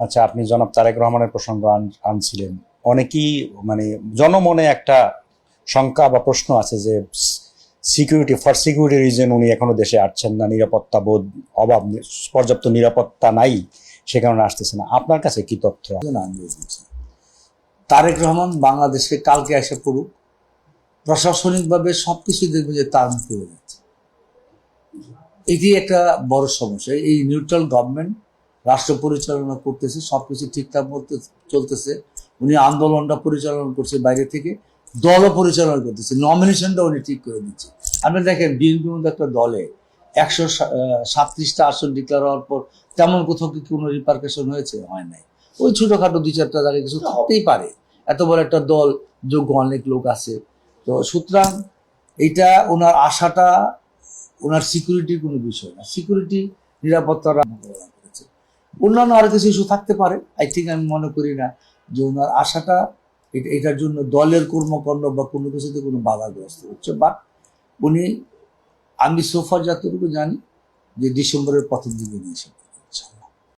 আচ্ছা আপনি জনাব তারেক রহমানের প্রসঙ্গ আনছিলেন। অনেকেই মানে জনমনে একটা শঙ্কা বা প্রশ্ন আছে যে সিকিউরিটি ফর সিকিউরিটি রিজন উনি এখনও দেশে আসছেন না, নিরাপত্তা বোধ অভাব, পর্যাপ্ত নিরাপত্তা নাই, সে কারণে আসতেছে না। আপনার কাছে কি তথ্য তারেক রহমান বাংলাদেশে কালকে এসে পড়ুক, প্রশাসনিকভাবে সব সবকিছু দেখবে যে তার মুখে যাচ্ছে এটি একটা বড় সমস্যা। এই নিউট্রাল গভর্নমেন্ট রাষ্ট্র পরিচালনা করতেছে, সবকিছু ঠিকঠাক মতো চলতেছে। উনি আন্দোলনটা পরিচালনা করছে বাইরে থেকে, দলও পরিচালনা করতেছে নমিনেশনটা উনি ঠিক করে দিচ্ছে। আপনি দেখেন, বিএনপি মধ্যে একটা দলে একশো সাতত্রিশটা আসন ডিক্লার হওয়ার পর তেমন কোথাও কি কোনো রিপার্কেশন হয়েছে? হয় নাই। ওই ছোটোখাটো দুই চারটা জায়গায় কিছু থাকতেই পারে। এত বড় একটা দল, যোগ্য অনেক লোক আছে। তো সুতরাং এটা ওনার আশাটা, ওনার সিকিউরিটির কোনো বিষয় না। সিকিউরিটি নিরাপত্তার অন্যান্য আরও কিছু ইস্যু থাকতে পারে। আই থিঙ্ক আমি মনে করি না যে ওনার আশাটা এটার জন্য দলের কর্মকর্ণ বা কোনো কিছুতে কোনো বাধাগ্রস্ত হচ্ছে। বাট উনি, আমি সোফার যতটুকু জানি যে ডিসেম্বরের প্রথম দিকে নিয়ে এসে